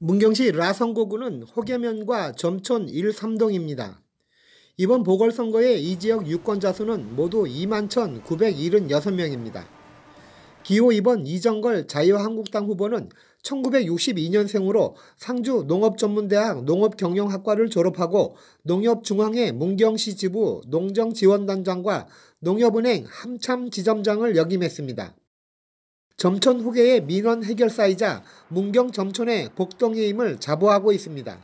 문경시 라성고구는 호계면과 점촌 1, 3동입니다. 이번 보궐선거의 이 지역 유권자 수는 모두 2만 1,976명입니다. 기호 2번 이정걸 자유한국당 후보는 1962년생으로 상주 농업전문대학 농업경영학과를 졸업하고 농협중앙회 문경시 지부 농정지원단장과 농협은행 함참 지점장을 역임했습니다. 점촌 후계의 민원 해결사이자 문경 점촌의 복동의 힘을 자부하고 있습니다.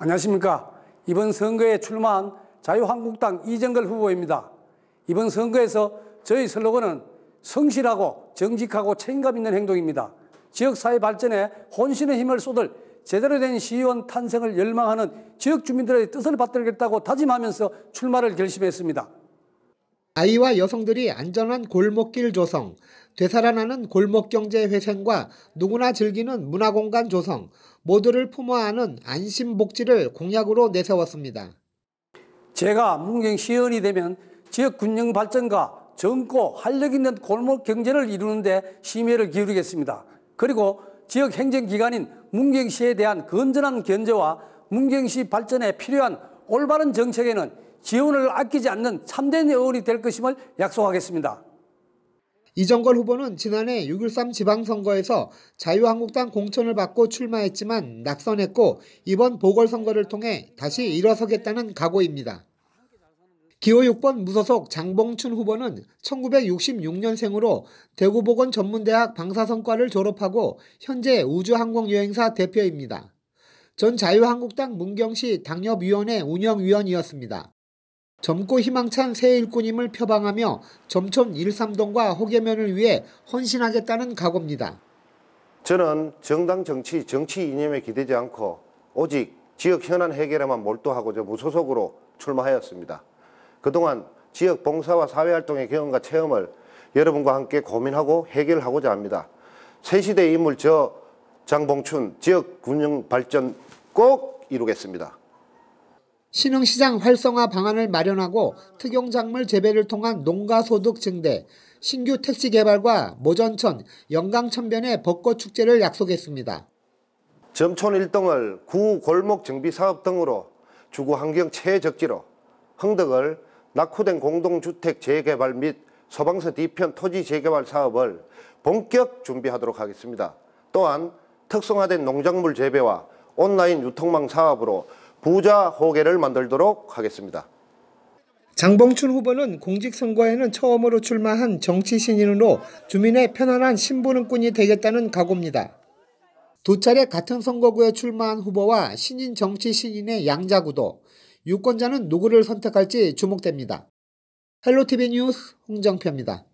안녕하십니까. 이번 선거에 출마한 자유한국당 이정걸 후보입니다. 이번 선거에서 저희 슬로건은 성실하고 정직하고 책임감 있는 행동입니다. 지역사회 발전에 혼신의 힘을 쏟을 제대로 된 시의원 탄생을 열망하는 지역 주민들의 뜻을 받들겠다고 다짐하면서 출마를 결심했습니다. 아이와 여성들이 안전한 골목길 조성, 되살아나는 골목경제 회생과 누구나 즐기는 문화공간 조성, 모두를 품어 안은 안심복지를 공약으로 내세웠습니다. 제가 문경시의원이 되면 지역 군영 발전과 젊고 활력 있는 골목 경제를 이루는데 심혈을 기울이겠습니다. 그리고 지역 행정기관인 문경시에 대한 건전한 견제와 문경시 발전에 필요한 올바른 정책에는 지원을 아끼지 않는 참된 의원이 될 것임을 약속하겠습니다. 이정걸 후보는 지난해 6.13 지방선거에서 자유한국당 공천을 받고 출마했지만 낙선했고 이번 보궐선거를 통해 다시 일어서겠다는 각오입니다. 기호 6번 무소속 장봉춘 후보는 1966년생으로 대구보건전문대학 방사선과를 졸업하고 현재 우주항공여행사 대표입니다. 전 자유한국당 문경시 당협위원회 운영위원이었습니다. 젊고 희망찬 새 일꾼임을 표방하며 점촌 1삼동과 호계면을 위해 헌신하겠다는 각오입니다. 저는 정당 정치, 정치 이념에 기대지 않고 오직 지역 현안 해결에만 몰두하고 무소속으로 출마하였습니다. 그동안 지역 봉사와 사회활동의 경험과 체험을 여러분과 함께 고민하고 해결하고자 합니다. 새시대 인물 저 장봉춘 지역 군영 발전 꼭 이루겠습니다. 신흥시장 활성화 방안을 마련하고 특용작물 재배를 통한 농가소득 증대, 신규 택지 개발과 모전천, 영강천변의 벚꽃축제를 약속했습니다. 점촌 1등을 구 골목 정비 사업 등으로 주거 환경 최적지로 흥덕을 낙후된 공동주택 재개발 및 소방서 뒤편 토지 재개발 사업을 본격 준비하도록 하겠습니다. 또한 특성화된 농작물 재배와 온라인 유통망 사업으로 부자 호계를 만들도록 하겠습니다. 장봉춘 후보는 공직선거에는 처음으로 출마한 정치 신인으로 주민의 편안한 신부름꾼이 되겠다는 각오입니다. 두 차례 같은 선거구에 출마한 후보와 신인 정치 신인의 양자구도, 유권자는 누구를 선택할지 주목됩니다. 헬로티비 뉴스 홍정표입니다.